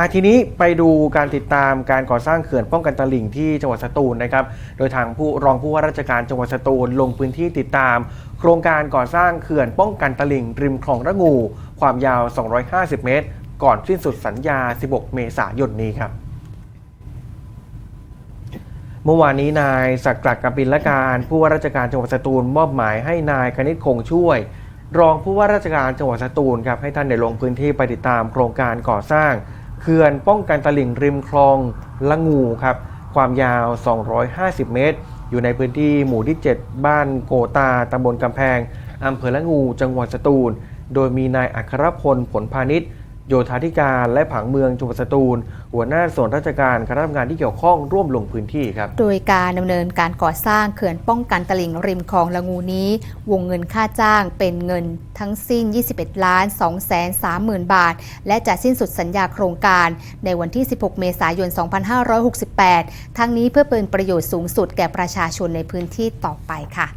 อะทีนี้ไปดูการติดตามการก่อสร้างเขื่อนป้องกันตลิ่งที่จังหวัดสตูลนะครับ โดยทางผู้รองผู้ว่าราชการจังหวัดสตูลลงพื้นที่ติดตาม โครงการก่อสร้างเขื่อนป้องกันตลิ่งริมคลองระงู ความยาว 250 เมตร ก่อนสิ้นสุดสัญญา 16 เมษายนนี้ครับเมื่อวานนี้นายสักดิ์กลัดกบินละการผู้ว่าราชการจังหวัดสตูลมอบหมายให้นายคณิตคงช่วย รองผู้ว่าราชการจังหวัดสตูลครับให้ท่านได้ลงพื้นที่ไปติดตามโครงการก่อสร้าง เขื่อนป้องกันตลิ่งริมคลองละงูครับ ความยาว 250 เมตร อยู่ในพื้นที่หมู่ที่ 7 บ้านโกตาตำบลกำแพงอำเภอละงู จังหวัดสตูล โดยมีนายอัครพลผลพาณิชย์ โยธาธิการและผังเมืองจังหวัดสตูล หัวหน้าส่วนราชการคณะทำงานที่เกี่ยวข้องร่วมลงพื้นที่ครับ โดยการดำเนินการก่อสร้างเขื่อนป้องกันตลิ่งริมคลองละงูนี้ วงเงินค่าจ้างเป็นเงินทั้งสิ้น 21ล้าน2แสน30,000 บาท และจะสิ้นสุดสัญญาโครงการ ในวันที่ 16 เมษายน 2568 ทั้งนี้เพื่อเป็นประโยชน์สูงสุดแก่ประชาชนในพื้นที่ต่อไปค่ะ